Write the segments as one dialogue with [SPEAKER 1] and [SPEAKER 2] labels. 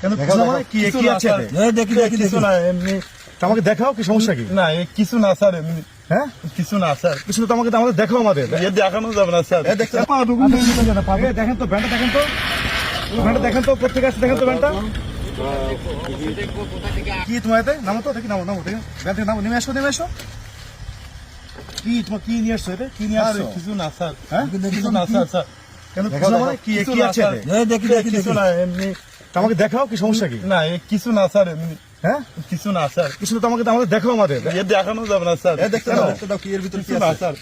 [SPEAKER 1] কেন মানে। কি কি আছে
[SPEAKER 2] স্যার। দেখি, দেখি, দেখি।
[SPEAKER 1] না এমনি
[SPEAKER 3] দেখাও কি সমস্যা কি?
[SPEAKER 1] না কিছু না স্যার এমনি।
[SPEAKER 3] হ্যাঁ?
[SPEAKER 1] কিছু না স্যার।
[SPEAKER 3] কিছু তো আমাদের দেখাও আমাদের।
[SPEAKER 1] দেখানো যাবে না স্যার।
[SPEAKER 3] দেখেন তো ব্যান্ডটা দেখেন তো। ব্যান্ডটা দেখেন তো কোথেকে আসছে দেখেন তো ব্যান্ডটা। কি তোমার এতে? নামো তো দেখি নামো নামো দেখি। ব্যান্ড থেকে নামো নেমে আসো নেমে আসো। কি তোমার কি নিয়ে আসছো কি নিয়ে আসছো?
[SPEAKER 1] কিছু না স্যার।
[SPEAKER 3] হ্যাঁ?
[SPEAKER 1] কিছু না স্যার স্যার।
[SPEAKER 3] কেন মানে। কি কি আছে?
[SPEAKER 2] এই দেখি দেখি দেখি।
[SPEAKER 1] না এমনি
[SPEAKER 3] আমাকে দেখাও কি সমস্যা কি?
[SPEAKER 1] না এ কিছু না স্যার এমনি
[SPEAKER 3] হ্যাঁ?
[SPEAKER 1] কিছু না স্যার।
[SPEAKER 3] কিছু তো আমাকে আমাদের দেখাও আমাদের।
[SPEAKER 1] এ দেখানো যাবে না স্যার।
[SPEAKER 2] দেখতে দাও দেখতে দাও কি এর ভিতর
[SPEAKER 1] কিছু না
[SPEAKER 2] আছে।
[SPEAKER 1] স্যার।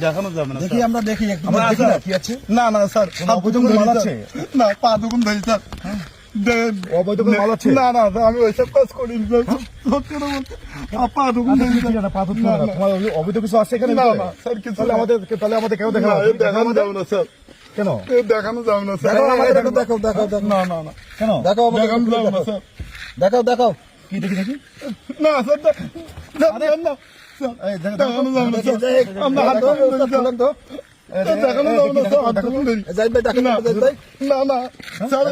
[SPEAKER 1] দেখানো যাবে না
[SPEAKER 2] দেখি
[SPEAKER 1] স্যার।
[SPEAKER 2] আমরা দেখি একটু
[SPEAKER 3] দেখি না কি আছে।
[SPEAKER 1] না না স্যার
[SPEAKER 3] অবৈধ কোনো মাল আছে?
[SPEAKER 1] না পা দুগুন ধরি স্যার।
[SPEAKER 3] অবৈধ কোনো মাল আছে?
[SPEAKER 1] না না আমি ওইসব কাজ করি না সত্যি কথা বলতে। আ, পা ধরি
[SPEAKER 3] না, পা ধরতে
[SPEAKER 1] না,
[SPEAKER 3] হবে না।
[SPEAKER 1] না।
[SPEAKER 3] তোমার অবৈধ কিছু আছে এখানে
[SPEAKER 1] না, না, স্যার, কিছু
[SPEAKER 3] তাহলে আমাদের তাহলে আমাদের কেউ
[SPEAKER 1] দেখানো যাবে না স্যার।
[SPEAKER 3] কেন?
[SPEAKER 1] দেখানো যাবে না স্যার।
[SPEAKER 3] দেখাও। দেখাও
[SPEAKER 2] দেখাও দেখাও
[SPEAKER 1] না না না।
[SPEAKER 3] কেন?
[SPEAKER 2] দেখাও আমাকে
[SPEAKER 1] দেখানো যাবে না
[SPEAKER 2] দেখাও।
[SPEAKER 1] স্যার।
[SPEAKER 2] দেখাও দেখাও।
[SPEAKER 3] কি দেখি দেখি?
[SPEAKER 1] না স্যার না
[SPEAKER 3] দেখো,
[SPEAKER 1] না
[SPEAKER 2] দেখি, দেখি,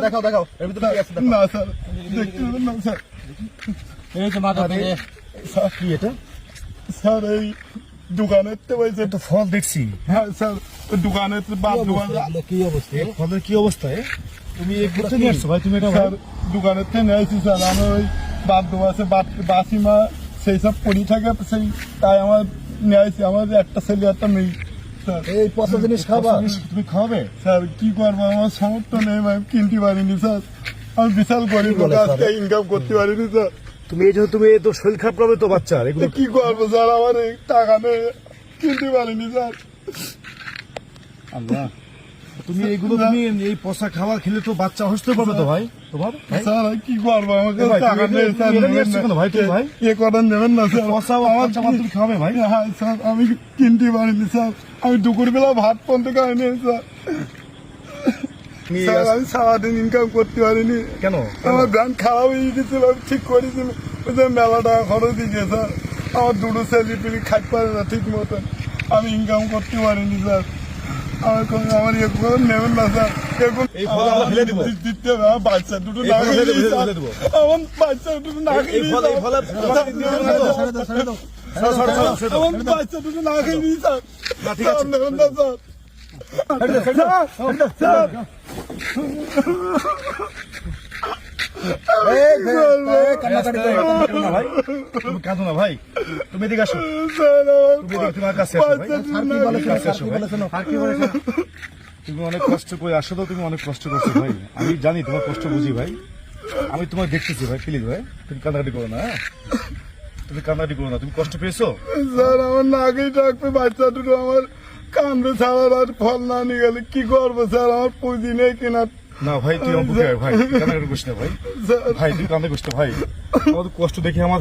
[SPEAKER 2] দেখাও, দেখাও।
[SPEAKER 1] না স্যার। না স্যার।
[SPEAKER 2] এই যে মাথা থেকে।
[SPEAKER 3] স্যার, কি এটা?
[SPEAKER 1] স্যার এই দোকানের তো
[SPEAKER 3] তো ফল দেখছি।
[SPEAKER 1] হ্যাঁ স্যার দোকানের বাপ দোকান
[SPEAKER 2] কি অবস্থা?
[SPEAKER 3] ফলের কি অবস্থা? তুমি আসছো ভাই? তুমি এটা
[SPEAKER 1] দোকানের থেকে নিয়ে আসছি স্যার। আমি ওই বাপ দো আছে বাসিমা সেই সব পড়ি থাকে সেই তাই আমার নিয়ে আসছি। আমার একটা ছেলে একটা মেয়ে স্যার।
[SPEAKER 2] এই পচা জিনিস খাবা?
[SPEAKER 3] তুমি খাওয়াবে
[SPEAKER 1] স্যার কি করব? আমার সমর্থ নেই আমি কিনতে পারিনি স্যার। আমি বিশাল গরিব ইনকাম করতে পারিনি স্যার।
[SPEAKER 3] তুমি এই যে তুমি তো শরীর খারাপ করবে তো বাচ্চার এগুলো
[SPEAKER 1] কি করব স্যার? আমার এই টাকা নেই। কিনতে পারিনি স্যার।
[SPEAKER 3] আল্লাহ। তুমি এইগুলো তুমি এই পচা খাবার খেলে তো বাচ্চা অসুস্থ পাবে তো ভাই? তোমার?
[SPEAKER 1] স্যার কি করব? আমাকে টাকা নেই স্যার
[SPEAKER 3] ভাই, ভাই?
[SPEAKER 1] এ কথা নেবেন না স্যার।
[SPEAKER 3] পচা
[SPEAKER 1] আমার
[SPEAKER 3] মার তুমি খাবে ভাই?
[SPEAKER 1] হ্যাঁ স্যার আমি কিনতে পারিনি স্যার। আমি দুপুরবেলা ভাত পর্যন্ত খাইনি স্যার। আমি সারাদিন ইনকাম করতে পারিনি।
[SPEAKER 3] কেন?
[SPEAKER 1] আমার ব্যাংক খারাপ হয়ে গেছিল আমি ঠিক করেছিল ওই যে মেলা টাকা খরচ দিয়ে স্যার। আমার দুটো ছেলে পিলি পারে না ঠিক মতন। আমি ইনকাম করতে পারিনি স্যার। আমার কোনো আমার ইয়ে করে নেবেন না স্যার। এখন দিতে হবে আমার বাচ্চা দুটো না। আমার বাচ্চা দুটো না। আমার বাচ্চা দুটো না খেয়ে স্যার। স্যার
[SPEAKER 3] আছে।
[SPEAKER 1] Sir sir.
[SPEAKER 2] না
[SPEAKER 3] তুমি না অনেক কষ্ট করে আসো তো তুমি অনেক কষ্ট ভাই আমি জানি তোমার কষ্ট বুঝি ভাই আমি তোমার দেখতেছি ভাই প্লিজ ভাই তুমি কান্নাকাটি করো না? তুমি কান্নাকাটি করো না তুমি কষ্ট পেয়েছ
[SPEAKER 1] আমার নাকেই ডাকবে বাচ্চা দুটো আমার কান্দে ছাড়া আর ফল না নিয়ে গেলে কি করব স্যার? আমার পুঁজি নেই কিনা?
[SPEAKER 3] না ভাই তুই আমার বুকে ভাই তুই কান্নাকাটি না ভাই? ভাই তুই কান্না করিস ভাই। আমার কষ্ট দেখে আমার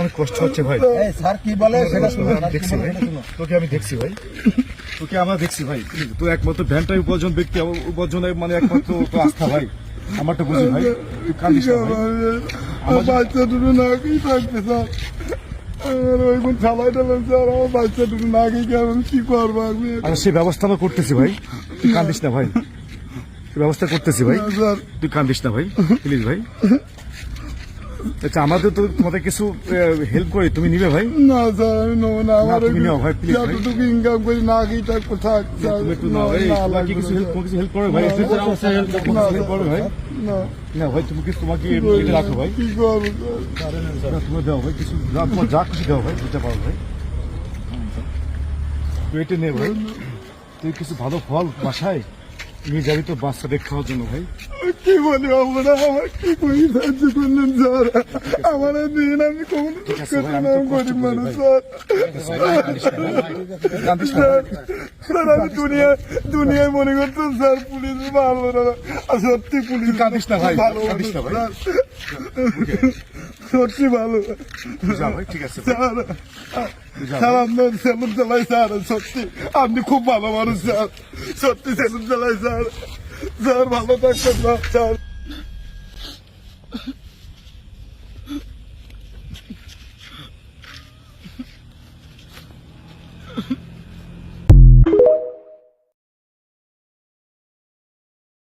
[SPEAKER 3] অনেক কষ্ট হচ্ছে ভাই।
[SPEAKER 2] স্যার। কি বলে? সেটা কি
[SPEAKER 3] দেখছি ভাই। তোকে আমি দেখছি ভাই। তোকে আমরা দেখছি ভাই। তোর একমাত্র ভ্যানটাই উপার্জন ব্যক্তি আমার উপার্জনের মানে একমাত্র তো আস্থা ভাই। আমারটা বুঝি ভাই। তুই কান্দিস না ভাই।
[SPEAKER 1] আমার বাচ্চা দুটো নাকেই থাকবে স্যার? ওইগুলো ছালাই দিলাম স্যার আমার বাচ্চা দুটো নাকেই কেমন কি করব? আমি
[SPEAKER 3] আচ্ছা সে ব্যবস্থা আমরা করতেছি ভাই। তুই কান্দিস না ভাই। ব্যবস্থা করতেছি ভাই। তুই কান্দিস না ভাই। প্লিজ ভাই। আচ্ছা আমাদের তো তোমাদের কিছু হেল্প করি তুমি নিবে ভাই?
[SPEAKER 1] না স্যার আমি নেব না আমার
[SPEAKER 3] তুমি নাও ভাই, ভাই।
[SPEAKER 1] যতটুকু ইনকাম করি থাক স্যার
[SPEAKER 3] তুমি একটু নাও এই
[SPEAKER 1] না
[SPEAKER 3] কি
[SPEAKER 1] লাগবে
[SPEAKER 3] কিছু হেল্প কিছু হেল্প করবে ভাই?
[SPEAKER 1] না,
[SPEAKER 3] কিছু হেল্প করবে ভাই।
[SPEAKER 1] না।
[SPEAKER 3] না ভাই তুমি কিছু তোমাকে এটা রাখো ভাই।
[SPEAKER 1] কি করব? স্যার
[SPEAKER 3] না, তুমি দাও ভাই কিছু যা তোমার যা খুশি দাও ভাই দিতে পারো ভাই। এটা নে ভাই। তুই কিছু ভালো ফল বাসায় নিয়ে যাবি তো বাচ্চাদের খাওয়ার জন্য ভাই।
[SPEAKER 1] কি বলি আমরা আমার কি করি? সাহায্য করলেন স্যার। আমার দিন আমি নাম গরিব মানুষ। স্যার। আমি দুনিয়া দুনিয়ায় মনে করতাম স্যার পুলিশ ভালো না। সত্যি পুলিশ
[SPEAKER 3] কাঁদিস না ভাই,
[SPEAKER 1] ভালো। সত্যি ভালো।
[SPEAKER 3] ঠিক আছে
[SPEAKER 1] স্যার স্যার আপনার সেলুন চালাই স্যার সত্যি। আপনি খুব ভালো মানুষ স্যার। সত্যি সেলুন চালাই স্যার। স্যার ভালো থাকবেন